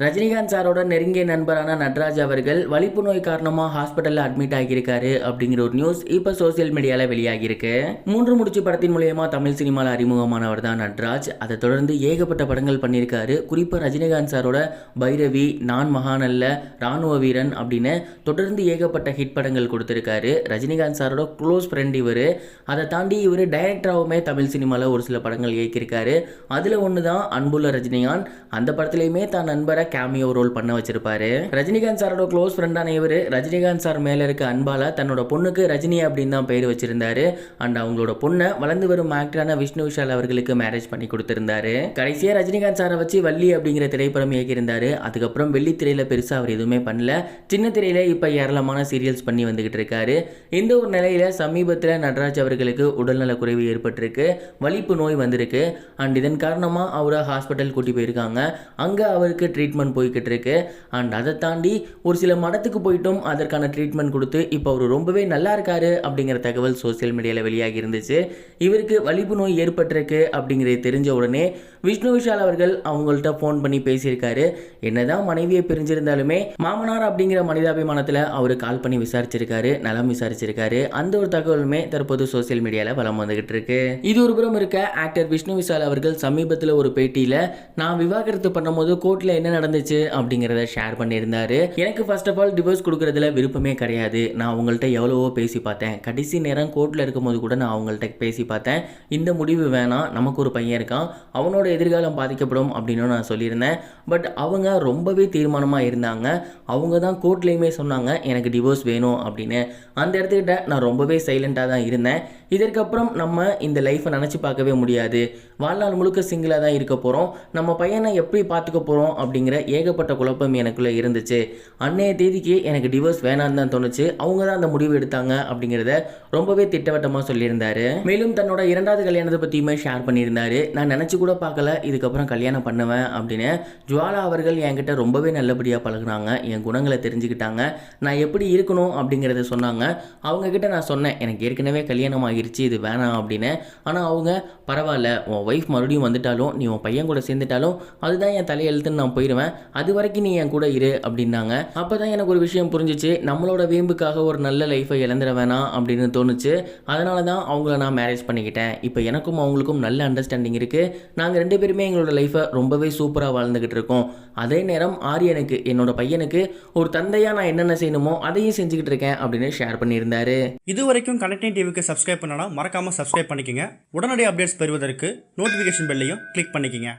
ரஜினிகாந்த் சாரோட நெருங்கிய நண்பரான நட்ராஜ் அவர்கள் வலிப்பு நோய் காரணமாக ஹாஸ்பிட்டலில் அட்மிட் ஆகியிருக்காரு அப்படிங்கிற ஒரு நியூஸ் இப்போ சோசியல் மீடியாவில் வெளியாகியிருக்கு. மூன்று முடிச்சு படத்தின் மூலயமா தமிழ் சினிமாவில் அறிமுகமானவர் தான் நட்ராஜ். அதை தொடர்ந்து ஏகப்பட்ட படங்கள் பண்ணியிருக்காரு. குறிப்பாக ரஜினிகாந்த் சாரோட பைரவி நான் மகானல்ல ராணுவ வீரன் அப்படின்னு தொடர்ந்து ஏகப்பட்ட ஹிட் படங்கள் கொடுத்துருக்காரு. ரஜினிகாந்த் சாரோட க்ளோஸ் ஃப்ரெண்ட் இவர். அதை தாண்டி இவர் டைரக்டராகவுமே தமிழ் சினிமாவில் ஒரு சில படங்கள் இயக்கியிருக்காரு. அதில் ஒன்று தான் அன்புள்ள ரஜினிகாந்த். அந்த படத்துலையுமே தான் நண்பரை கேமியோ ரோல் பண்ண வச்சிருப்பாரு. ரஜினிகாந்த் சாரோட க்ளோஸ் ஃப்ரெண்டான இவர் ரஜினிகாந்த் சார் மேல இருக்க அன்பால தன்னோட பொண்ணுக்கு ரஜினி அப்படின்னு தான் பேர் வச்சிருந்தாரு. அண்ட் அவங்களோட பொண்ணை வளர்ந்து வரும் ஆக்டரான விஷ்ணு விஷால் அவர்களுக்கு மேரேஜ் பண்ணி கொடுத்திருந்தாரு. கடைசியா ரஜினிகாந்த் சாரை வச்சு வள்ளி அப்படிங்கிற திரைப்படம் இயக்கியிருந்தாரு. அதுக்கப்புறம் வெள்ளித்திரையில பெருசா அவர் எதுவுமே பண்ணல. சின்ன திரையில இப்ப ஏராளமான சீரியல்ஸ் பண்ணி வந்துகிட்டு இருக்காரு. இந்த ஒரு நிலையில சமீபத்தில் நடராஜ் அவர்களுக்கு உடல்நல குறைவு ஏற்பட்டிருக்கு. வலிப்பு நோய் வந்திருக்கு. அண்ட் இதன் காரணமா அவரை ஹாஸ்பிட்டல் கூட்டி போயிருக்காங்க. அங்க அவருக்கு ட்ரீட்மெண்ட் போய்கிட்டு இருக்கு அண்ட் அதை தாண்டி ஒரு சில மடத்துக்கு போயிட்டும் அதற்கான ட்ரீட்மெண்ட் கொடுத்து இப்போ அவர் ரொம்பவே நல்லா இருக்காரு அப்படிங்கிற தகவல் சோசியல் மீடியாவில் வெளியாகி இருந்துச்சு. இவருக்கு வலிப்பு நோய் ஏற்பட்டிருக்கு அப்படிங்கிறது தெரிஞ்ச உடனே விஷ்ணு விஷால் அவர்கள் அவங்கள்ட்ட ஃபோன் பண்ணி பேசியிருக்காரு. என்னதான் மனைவியை பிரிஞ்சிருந்தாலுமே மாமனார் அப்படிங்கிற மனிதாபிமானத்தில் அவர் கால் பண்ணி விசாரிச்சிருக்காரு நலம் விசாரிச்சிருக்காரு. அந்த ஒரு தகவலுமே தற்போது சோசியல் மீடியாவில் வலம் வந்துகிட்டு இருக்கு இது ஒரு புறம் இருக்க ஆக்டர் விஷ்ணு விஷால் அவர்கள் சமீபத்தில் ஒரு பேட்டியில் நான் விவாகரத்து பண்ணும்போது கோர்ட்டில் என்ன நடந்துச்சு அப்படிங்கிறத ஷேர் பண்ணியிருந்தாரு. எனக்கு ஃபர்ஸ்ட் ஆஃப் ஆல் டிவோர்ஸ் கொடுக்கறதுல விருப்பமே கிடையாது. நான் அவங்கள்ட்ட எவ்வளவோ பேசி பார்த்தேன். கடைசி நேரம் கோர்ட்டில் இருக்கும்போது கூட நான் அவங்கள்ட்ட பேசி பார்த்தேன். இந்த முடிவு வேணாம். நமக்கு ஒரு பையன் இருக்கான். அவனோட எதிர்காலம் பாதிக்கப்படும் அப்படின்னு நான் சொல்லியிருந்தேன். பட் அவங்க ரொம்பவே தீர்மானமாக இருந்தாங்க. அவங்க தான் கோர்ட்லேயுமே சொன்னாங்க எனக்கு டிவோர்ஸ் வேணும் அப்படின்னு. அந்த இடத்துக்கிட்ட நான் ரொம்பவே சைலண்ட்டாக தான் இருந்தேன். இதற்கப்புறம் நம்ம இந்த லைஃப்பை நினச்சி பார்க்கவே முடியாது. வாழ்நாள் முழுக்க சிங்கிளாக தான் இருக்க போகிறோம் நம்ம பையனை எப்படி பார்த்துக்க போகிறோம் அப்படிங்கிற ஏகப்பட்ட குழப்பம் எனக்குள்ளே இருந்துச்சு. அன்னைய தேதிக்கு எனக்கு டிவோர்ஸ் வேணான்னு தான் தோணுச்சு. அவங்க தான் அந்த முடிவு எடுத்தாங்க அப்படிங்கிறத ரொம்பவே திட்டவட்டமாக சொல்லியிருந்தாரு. மேலும் தன்னோட இரண்டாவது கல்யாணத்தை பற்றியுமே ஷேர் பண்ணியிருந்தாரு. நான் நினச்சி கூட பார்க்கல இதுக்கப்புறம் கல்யாணம் பண்ணுவேன் அப்படின்னு ஜுவாலா அவர்கள் என்கிட்ட ரொம்பவே நல்லபடியாக பழகுனாங்க. என் குணங்களை தெரிஞ்சுக்கிட்டாங்க. நான் எப்படி இருக்கணும் அப்படிங்கிறத சொன்னாங்க. அவங்கக்கிட்ட நான் சொன்னேன் எனக்கு ஏற்கனவே கல்யாணம் ஆகிருச்சு இது வேணாம் அப்படின்னு. ஆனால் அவங்க பரவாயில்ல உன் ஒய்ஃப் மறுபடியும் வந்துட்டாலும் நீ உன் பையன் கூட சேர்ந்துட்டாலும் அதுதான் என் தலையெழுத்துன்னு நான் போயிடுவேன் அது வரைக்கும் நீ என் கூட இரு அப்படின்னாங்க. அப்போ தான் எனக்கு ஒரு விஷயம் புரிஞ்சிச்சு. நம்மளோட வீம்புக்காக ஒரு நல்ல லைஃப்பை இழந்துட வேணாம் அப்படின்னு தோணுச்சு. அதனால தான் அவங்கள நான் மேரேஜ் பண்ணிக்கிட்டேன். இப்போ எனக்கும் அவங்களுக்கும் நல்ல அண்டர்ஸ்டாண்டிங் இருக்குது நாங்கள் ரெண்டு பேருமே எங்களோட லைஃப்பை ரொம்பவே சூப்பராக வாழ்ந்துக்கிட்டு இருக்கோம். அதே நேரம் ஆரியனுக்கு என்னோட பையனுக்கு ஒரு தந்தையாக நான் என்னென்ன செய்யணுமோ அதையும் செஞ்சுக்கிட்டு இருக்கேன் அப்படின்னு ஷேர் பண்ணியிருந்தாரு. இது வரைக்கும் கனெக்டிங் டிவிக்கு சப்ஸ்கிரைப் பண்ணனா மறக்காமல் சப்ஸ்கிரைப் பண்ணிக்கோங்க. உடனடி அப்டேட்ஸ் பெறுவதற்கு நோட்டிஃபிகேஷன் பெல்லையும் கிளிக் பண்ணிக்கோங்க.